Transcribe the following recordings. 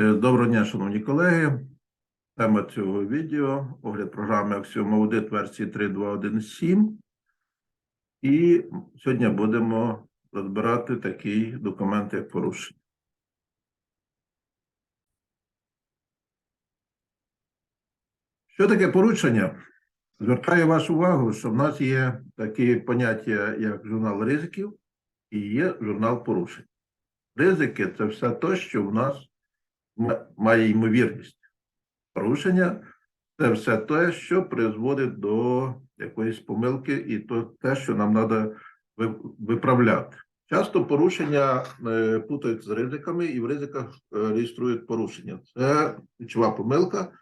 Е, Доброго дня, шановні колеги. Тема цього відео огляд програми Axiom Audit версії 3.2.1.7. І сьогодні будемо розбирати такий документ, як порушення. Що таке порушення? Звертаю вашу увагу, що в нас є такі поняття, як журнал ризиків і є журнал порушень. Ризики це все те, що в нас має ймовірність. Порушення це все те, що призводить до якоїсь помилки, і то те, що нам треба виправляти. Часто порушення е, путають з ризиками, і в ризиках е, реєструють порушення. Це ключова помилка,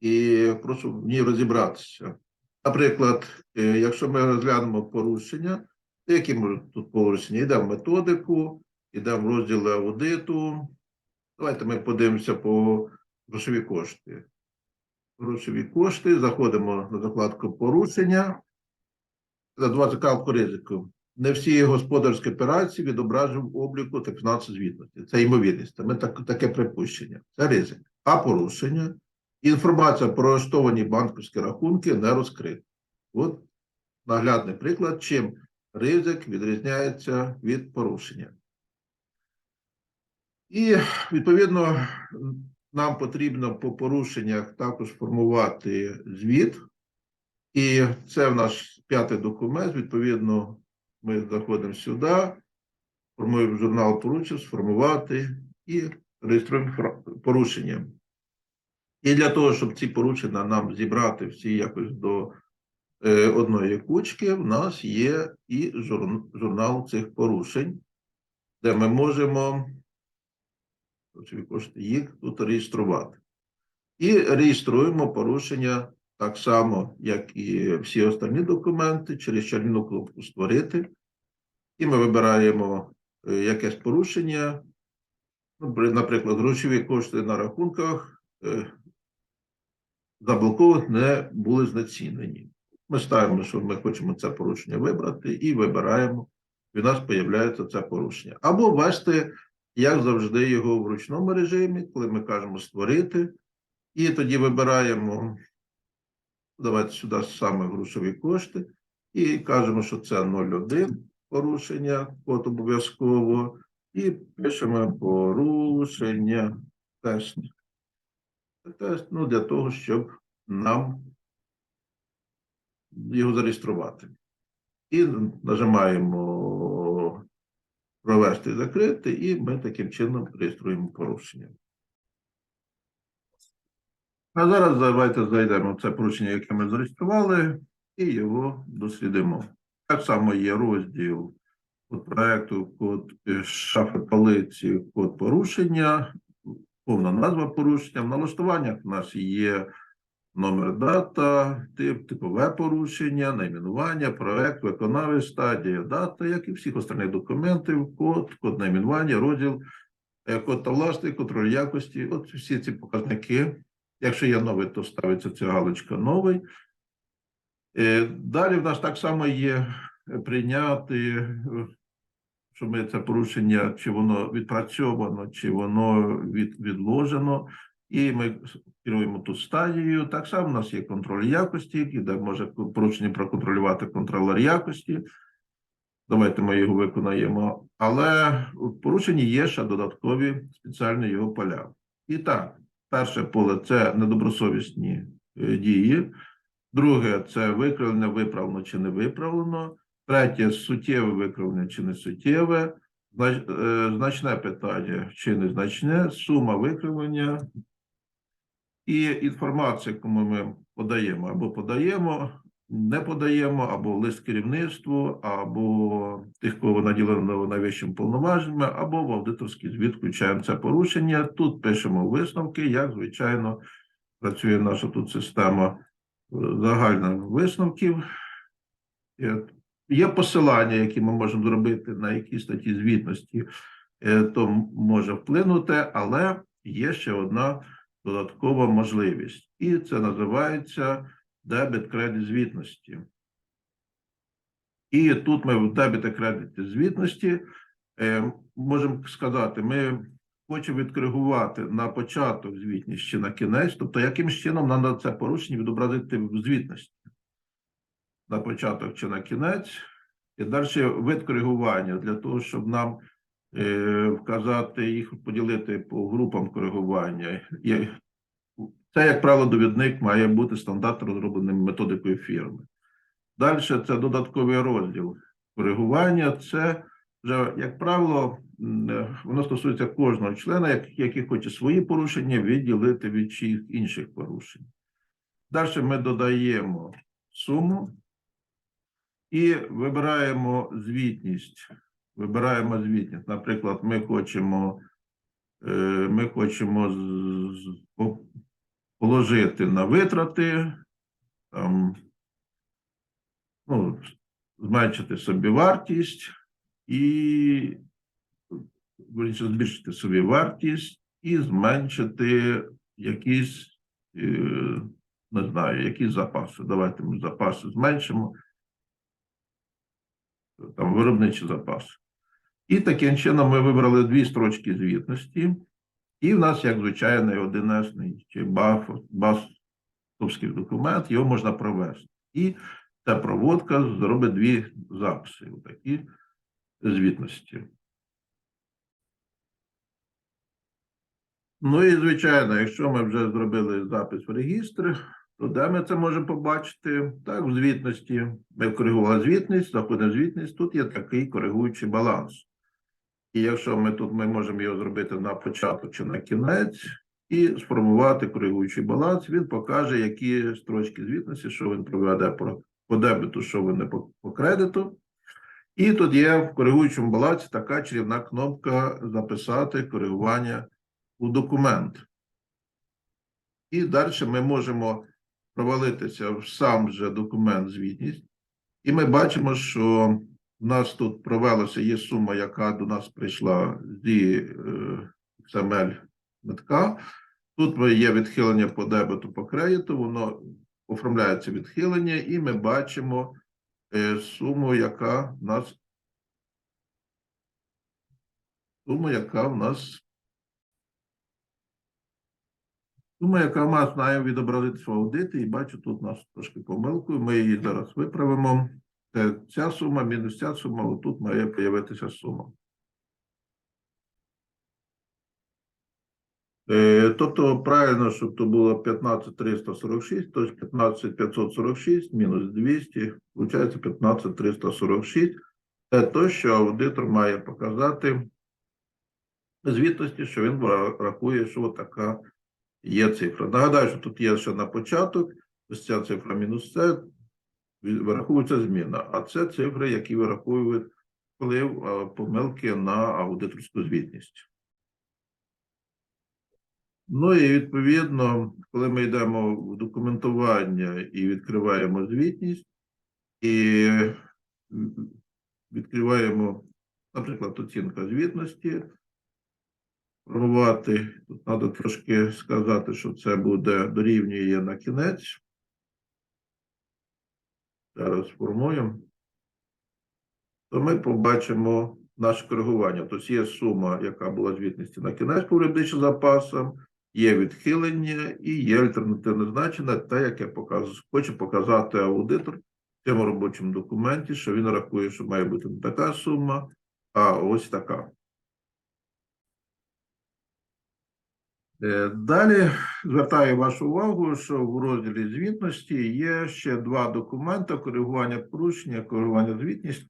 і прошу в ній розібратися. Наприклад, е, якщо ми розглянемо порушення, які можуть тут порушення? Йдемо в методику, йдемо в розділ аудиту. Давайте ми подивимося по грошові кошти. Грошові кошти, заходимо на закладку порушення. За два закладку ризику. Не всі господарські операції відображені в обліку та фінансовій звітності. Це ймовірність. Ми так, таке припущення. Це ризик. А порушення. Інформація про арештовані банківські рахунки не розкрита. От наглядний приклад, чим ризик відрізняється від порушення. І відповідно нам потрібно по порушеннях також формувати звіт. І це в наш п'ятий документ. Відповідно, ми заходимо сюди, формуємо журнал поручень, сформувати і реєструємо порушення. І для того, щоб ці порушення нам зібрати всі якось до е, одної кучки, в нас є і журн- журнал цих порушень, де ми можемо грошові кошти їх тут реєструвати. І реєструємо порушення так само, як і всі остальні документи, через чорну кнопку створити. І ми вибираємо е, якесь порушення. Ну, Наприклад, грошові кошти на рахунках е, заблокованих не були знецінені. Ми ставимо, що ми хочемо це порушення вибрати, і вибираємо, і у нас з'являється це порушення. Або ввести, як завжди, його в ручному режимі, коли ми кажемо створити, і тоді вибираємо, давайте сюди саме грошові кошти, і кажемо, що це 0,1 порушення, код обов'язково, і пишемо порушення тест. Тест, ну, для того, щоб нам його зареєструвати. І нажимаємо провести закрити, і ми таким чином реєструємо порушення. А зараз давайте зайдемо в це порушення, яке ми зареєстрували, і його дослідимо. Так само є розділ код проекту, код е, шафи полиці, код порушення, повна назва порушення. В налаштуваннях у нас є номер дата, тип, типове порушення, найменування, проект, виконавець, стадія, дата, як і всіх остальних документів, код, код найменування, розділ, е, код та власник, контроль якості. От всі ці показники. Якщо є новий, то ставиться ця галочка новий. Е, Далі в нас так само є е, прийняти, що ми це порушення, чи воно відпрацьовано, чи воно від, відложено. І ми керуємо тут стадією. Так само у нас є контроль якості, де може порушення проконтролювати контролер якості. Давайте ми його виконаємо. Але у порушенні є ще додаткові спеціальні його поля. І так, перше поле це недобросовісні е, дії. Друге це викривлення, виправлено чи не виправлено. Третє суттєве викривлення чи не суттєве. Е, Значне питання чи незначне, сума викривлення і інформація, яку ми подаємо, або подаємо, не подаємо, або лист керівництву, або тих, кого наділено найвищим повноваженнями, або в аудиторський звіт включаємо це порушення. Тут пишемо висновки, як звичайно працює наша тут система е, загальних висновків. Е, Є посилання, які ми можемо зробити на які статті звітності, е, то може вплинути, але є ще одна додаткова можливість, і це називається дебет кредит звітності. І тут ми в дебет і кредит звітності е, можемо сказати, ми хоче відкоригувати на початок звітність чи на кінець, тобто яким чином нам треба це порушення відобразити в звітності. На початок чи на кінець, і далі вид коригування для того, щоб нам вказати їх, поділити по групам коригування. Це, як правило, довідник має бути стандартно розробленим методикою фірми. Далі це додатковий розділ коригування. Це вже, як правило, е, воно стосується кожного члена, який хоче свої порушення відділити від чиїх інших порушень. Далі ми додаємо суму і вибираємо звітність. Вибираємо звітність. Наприклад, ми хочемо, е, ми хочемо положити на витрати, там, ну, зменшити собі вартість і збільшити собі вартість і зменшити якісь, е, не знаю, якісь запаси. Давайте ми запаси зменшимо. Там виробничі запаси. І таким чином ми вибрали дві строчки звітності, і в нас, як звичайний 1С чи басовський документ, його можна провести. І ця проводка зробить дві записи, такі звітності. Ну і звичайно, якщо ми вже зробили запис в регістр, то де ми це можемо побачити? Так, в звітності. Ми коригували звітність, заходимо в звітність, тут є такий коригуючий баланс. І якщо ми тут ми можемо його зробити на початок чи на кінець, і сформувати коригуючий баланс, він покаже, які строчки звітності, що він проведе по, дебету, що вони по, по кредиту. І тут є в коригуючому балансі така чарівна кнопка записати коригування у документ. І далі ми можемо провалитися в сам же документ звітність. І ми бачимо, що в нас тут провелася є сума, яка до нас прийшла зі е, XML метка. Тут є відхилення по дебету по кредиту, воно оформляється відхилення, і ми бачимо е, суму, яка в нас суму, яка в нас Сума, яка нас має відобразитися в аудиті, і бачу тут у нас трошки помилку. Ми її зараз виправимо. Це ця сума мінус ця сума, отут має з'явитися сума. Е, Тобто правильно, щоб то було 15346, то 15546 мінус 200, виходить 15346. Це те, що аудитор має показати звітності, що він рахує, що така є цифра. Нагадаю, що тут є ще на початок, ось ця цифра мінус це, вираховується зміна, а це цифри, які вираховують вплив помилки на аудиторську звітність. Ну і відповідно, коли ми йдемо в документування і відкриваємо звітність, і відкриваємо, наприклад, оцінка звітності, формувати. Тут треба трошки сказати, що це буде дорівнює на кінець. Зараз формуємо. То ми побачимо наше коригування. Тобто є сума, яка була звітності на кінець по юридичним запасам, є відхилення і є альтернативне значення, те, яке показ... хоче показати аудитор в цьому робочому документі, що він рахує, що має бути не така сума, а ось така. Далі звертаю вашу увагу, що в розділі звітності є ще два документи: коригування порушення, коригування звітність,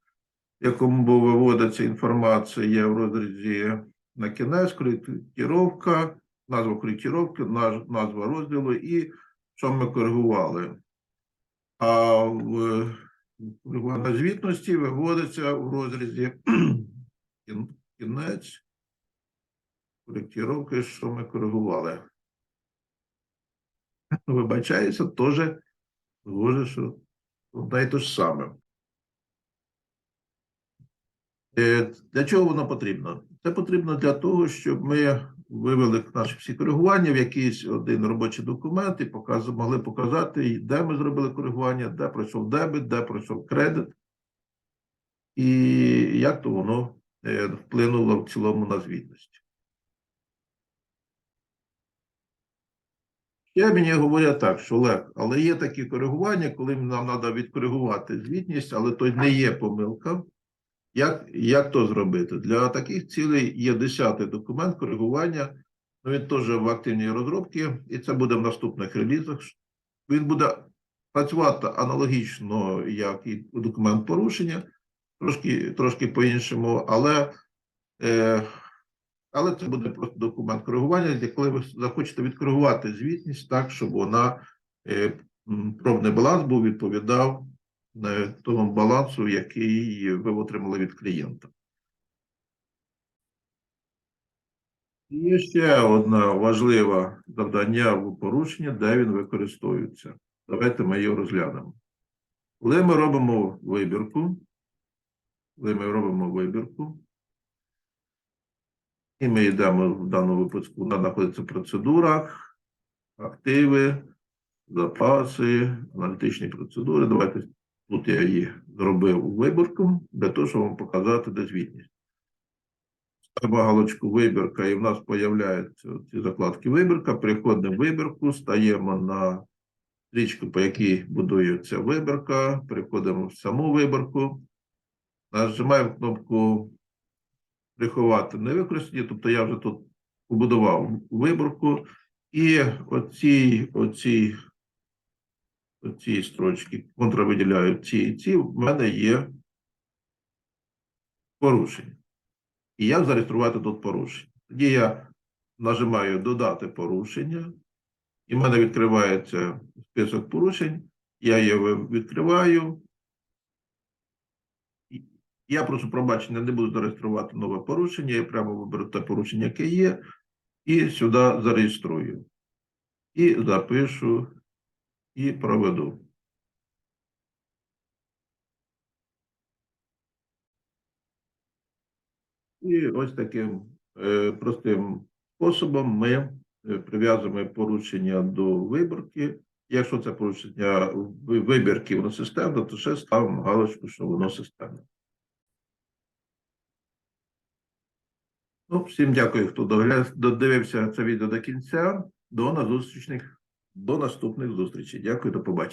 в якому виводиться інформація в розрізі на кінець, коректировка, назва коректировки, наз- назва розділу і що ми коригували. А в коригування звітності виводиться в розрізі кінець коректировки, що ми коригували. Вибачаюся, теж схоже, що одне й те ж саме. Е, Для чого воно потрібно? Це потрібно для того, щоб ми вивели наші всі коригування в якийсь один робочий документ і показ, могли показати, де ми зробили коригування, де пройшов дебет, де пройшов кредит, і як то воно е, вплинуло в цілому на звітність. Я мені говорять так, що Олег, але є такі коригування, коли нам треба відкоригувати звітність, але то не є помилка. Як, як то зробити? Для таких цілей є 10-й документ коригування. Ну, він теж в активній розробці, і це буде в наступних релізах. Він буде працювати аналогічно, як і документ порушення, трошки, трошки по-іншому, але, е, але це буде просто документ коригування, коли ви захочете відкоригувати звітність так, щоб вона е, пробний баланс був відповідав е, тому балансу, який ви отримали від клієнта. Є ще одне важливе завдання в порушенні, де він використовується. Давайте ми його розглянемо. Коли ми робимо вибірку, коли ми робимо вибірку, і ми йдемо в даному випадку, вона знаходиться в процедурах, активи, запаси, аналітичні процедури. Давайте тут я її зробив вибірку для того, щоб вам показати де звітність. Ставимо галочку вибірка, і в нас з'являються ці закладки вибірка. Переходимо в вибірку, стаємо на стрічку, по якій будується вибірка, переходимо в саму вибірку, нажимаємо кнопку приховати невикористані, тобто я вже тут побудував вибірку, і оці, оці, оці строчки контравиділяю ці і ці, в мене є порушення. І як зареєструвати тут порушення? Тоді я нажимаю додати порушення, і в мене відкривається список порушень. Я його відкриваю. Я прошу пробачення, не буду зареєструвати нове порушення. Я прямо виберу те порушення, яке є, і сюди зареєструю. І запишу, і проведу. І ось таким е, простим способом ми е, прив'язуємо порушення до виборки. Якщо це порушення ви- вибірки, воно системне, то ще ставимо галочку, що воно системне. Ну, всім дякую, хто догляд додивився це відео до кінця. До назустрічних, до наступних зустрічей. Дякую, до побачення.